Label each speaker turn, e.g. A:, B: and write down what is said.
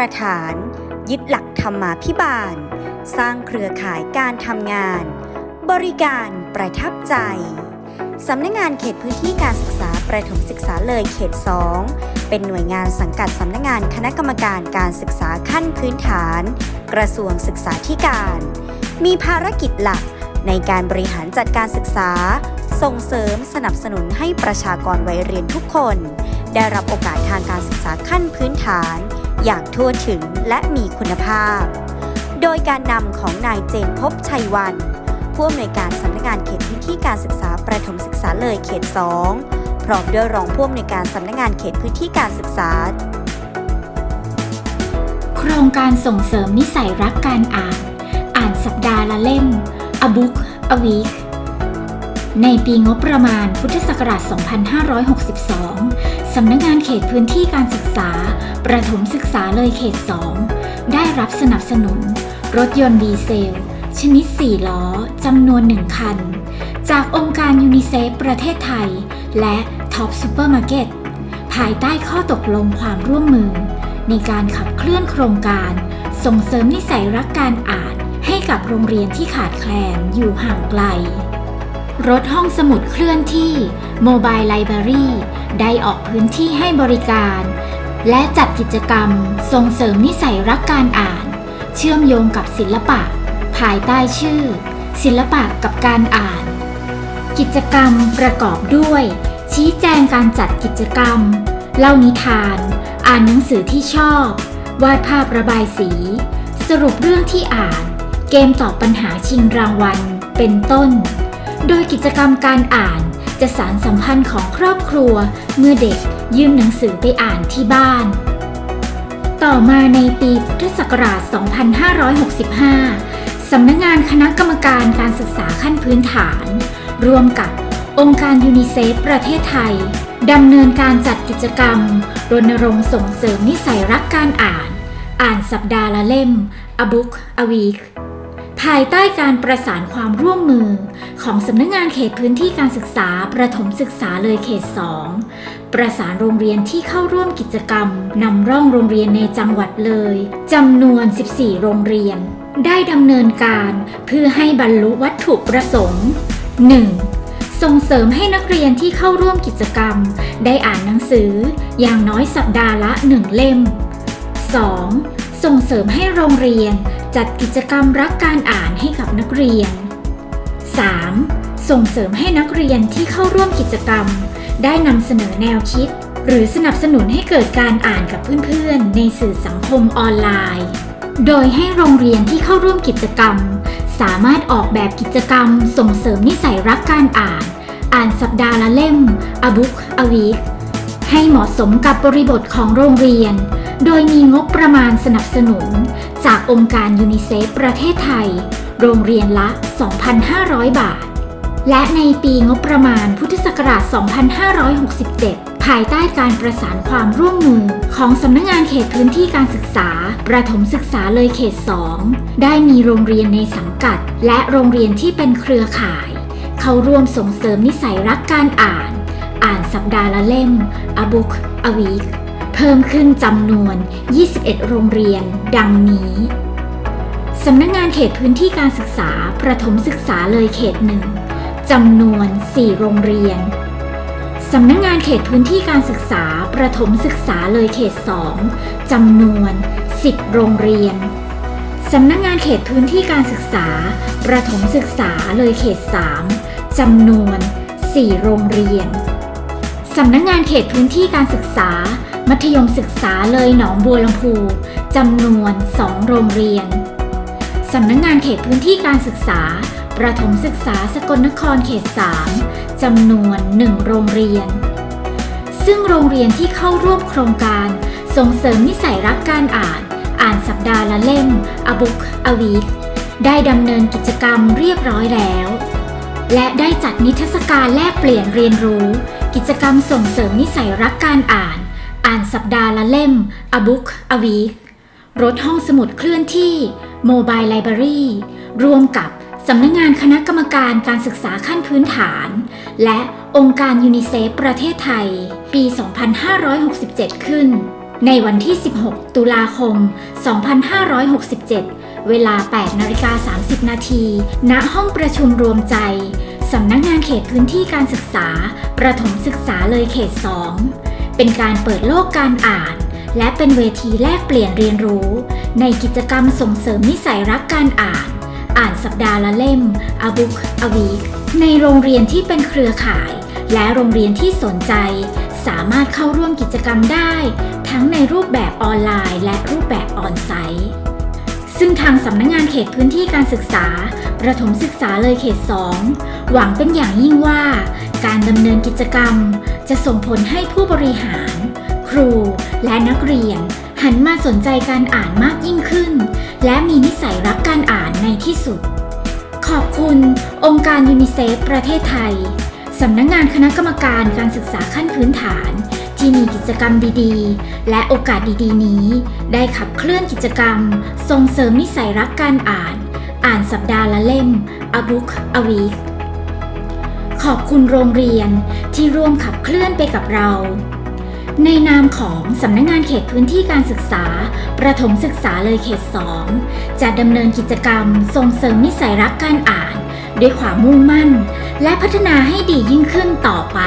A: รฐาน ยึดหลักธรรมาภิบาล สร้างเครือข่ายการทำงาน บริการประทับใจ สำนักงงานเขตพื้นที่การศึกษาประถมศึกษาเลยเขต 2 เป็นหน่วยงานสังกัดสำนักงงานคณะกรรมการการศึกษาขั้นพื้นฐาน กระทรวงศึกษาธิการ มีภารกิจหลักในการบริหารจัดการศึกษา ส่งเสริมสนับสนุนให้ประชากรวัยเรียนทุกคน ได้รับโอกาสทางการศึกษาขั้นพื้นฐาน อย่างทั่วถึงและมีคุณภาพ โดยการนำของนายเจนพบชัยวันผู้อำนวยการสำนักงานเขตพื้นที่การศึกษาประถมศึกษาเลยเขต 2 พร้อมด้วยรองผู้อำนวยการสำนักงานเขตพื้นที่การศึกษา
B: โครงการส่งเสริมนิสัยรักการอ่าน อ่านสัปดาห์ละเล่ม A Book a Week ในปีงบประมาณพุทธศักราช 2562 สำนักงานเขตพื้นที่การศึกษา ประถมศึกษาเลยเขต 2 ได้รับสนับสนุน รถยนต์ดีเซล ชนิด 4 ล้อจำนวน 1 คัน จากองค์การยูนิเซฟประเทศไทย และท็อปซูเปอร์มาร์เก็ตภายใต้ข้อตกลงความร่วมมือ ในการขับเคลื่อนโครงการ ส่งเสริมนิสัยรักการอ่านให้กับโรงเรียนที่ขาดแคลนอยู่ห่างไกล รถห้องสมุดเคลื่อนที่ Mobile Library ได้ออกพื้นที่ให้บริการ และจัดกิจกรรมส่งเสริมนิสัยรักการอ่าน เชื่อมโยงกับศิลปะ ภายใต้ชื่อ ศิลปะกับการอ่าน กิจกรรมประกอบด้วย ชี้แจงการจัดกิจกรรม เล่านิทาน อ่านหนังสือที่ชอบ วาดภาพระบายสี สรุปเรื่องที่อ่าน เกมตอบปัญหาชิงรางวัล เป็นต้น โดยกิจกรรมการอ่าน จะสารสัมพันธ์ของครอบครัว เมื่อเด็กยืมหนังสือไปอ่านที่บ้าน ต่อมาในปีพุทธศักราช 2565 สำนักงานคณะกรรมการการศึกษาขั้นพื้นฐาน ร่วมกับองค์การยูนิเซฟประเทศไทยดำเนินการจัดกิจกรรม รณรงค์ส่งเสริมนิสัยรักการอ่าน อ่านสัปดาห์ละเล่ม A Book a Week ภายใต้การประสานความร่วมมือ ของสำนักงงานเขตพื้นที่การศึกษาประถมศึกษาเลยเขต 2 ประสานโรงเรียนที่เข้าร่วมกิจกรรมนำร่องโรงเรียนในจังหวัดเลยจำนวน 14 โรงเรียน ได้ดำเนินการเพื่อให้บรรลุวัตถุประสงค์ 1. ส่งเสริมให้นักเรียนที่เข้าร่วมกิจกรรม ได้อ่านหนังสือ อย่างน้อยสัปดาห์ละ 1 เล่ม 2. ส่งเสริมให้โรงเรียน จัดกิจกรรมรักการอ่านให้กับนักเรียน 3. ส่งเสริมให้นักเรียนที่เข้าร่วมกิจกรรม ได้นำเสนอแนวคิด หรือสนับสนุนให้เกิดการอ่านกับเพื่อนๆ ในสื่อสังคมออนไลน์ โดยให้โรงเรียนที่เข้าร่วมกิจกรรม สามารถออกแบบกิจกรรม ส่งเสริมนิสัยรักการอ่าน อ่านสัปดาห์ละเล่ม A Book a Week ให้เหมาะสมกับบริบทของโรงเรียน โดยมีงบประมาณสนับสนุน จากองค์การยูนิเซฟประเทศไทย โรงเรียนละ 2,500 บาท และในปีงบประมาณพุทธศักราช 2567 ภายใต้การประสานความร่วมมือของสำนักงงานเขตพื้นที่การศึกษา ประถมศึกษาเลยเขต 2 ได้มีโรงเรียนในสังกัด และโรงเรียนที่เป็นเครือข่าย เข้าร่วมส่งเสริมนิสัยรักการอ่าน อ่านสัปดาห์ละเล่ม A Book a Week เพิ่มขึ้นจำนวน 21 โรงเรียน ดังนี้สำนักงงานเขตพื้นที่การศึกษา ประถมศึกษาเลยเขตหนึ่งจำนวน 4 โรงเรียนสำนักงงานเขตพื้นที่การศึกษา ประถมศึกษาเลยเขต 2จำนวน 10 โรงเรียนสำนักงงานเขตพื้นที่การศึกษา ประถมศึกษาเลยเขต 3จำนวน 4 โรงเรียนสำนักงานเขตพื้นที่การศึกษา มัธยมศึกษาเลยหนองบัวลำพูจำนวน 2 โรงเรียน สำนักงานเขตพื้นที่การศึกษา ประถมศึกษาสกลนครเขต 3จำนวน 1 โรงเรียน ซึ่งโรงเรียนที่เข้าร่วมโครงการส่งเสริมนิสัยรักการอ่าน อ่านสัปดาห์ละเล่ม A Book a Week ได้ดำเนินกิจกรรมเรียบร้อยแล้ว และได้จัดนิทรรศการแลกเปลี่ยนเรียนรู้ กิจกรรมส่งเสริมนิสัยรักการอ่าน อ่านสัปดาห์ละเล่ม A Book a Week รถห้องสมุดเคลื่อนที่ Mobile Library รวมกับสำนักงงานคณะกรรมการการศึกษาขั้นพื้นฐาน และองค์การยูนิเซฟประเทศไทย ปี 2567 ขึ้น ในวันที่ 16 ตุลาคม 2567 เวลา 8นาฬิกา30 นาทีณห้องประชุมรวมใจ สำนักงานเขตพื้นที่การศึกษา ประถมศึกษาเลยเขต 2 เป็นการเปิดโลกการอ่าน และเป็นเวทีแลกเปลี่ยนเรียนรู้ ในกิจกรรมส่งเสริมนิสัยรักการอ่าน อ่านสัปดาห์ละเล่ม A Book a Week ในโรงเรียนที่เป็นเครือข่าย และโรงเรียนที่สนใจ สามารถเข้าร่วมกิจกรรมได้ ทั้งในรูปแบบออนไลน์ และรูปแบบออนไซต์ ซึ่งทางสำนักงงานเขตพื้นที่การศึกษา ประถมศึกษาเลยเขต 2 หวังเป็นอย่างยิ่งว่า การดำเนินกิจกรรม จะส่งผลให้ผู้บริหาร ครูและนักเรียน หันมาสนใจการอ่านมากยิ่งขึ้น และมีนิสัยรักการอ่านในที่สุด ขอบคุณองค์การยูนิเซฟประเทศไทย สำนักงงานคณะกรรมการการศึกษาขั้นพื้นฐาน ที่มีกิจกรรมดีๆ และโอกาสดีๆ นี้ ได้ขับเคลื่อนกิจกรรม ส่งเสริมนิสัยรักการอ่าน อ่านสัปดาห์ละเล่ม A Book a Week ขอบคุณโรงเรียนที่ร่วมขับเคลื่อนไปกับเรา ในนามของสำนักงงานเขตพื้นที่การศึกษา ประถมศึกษาเลยเขต 2 จะดำเนินกิจกรรม ส่งเสริมนิสัยรักการอ่าน ด้วยความมุ่งมั่น และพัฒนาให้ดียิ่งขึ้นต่อไป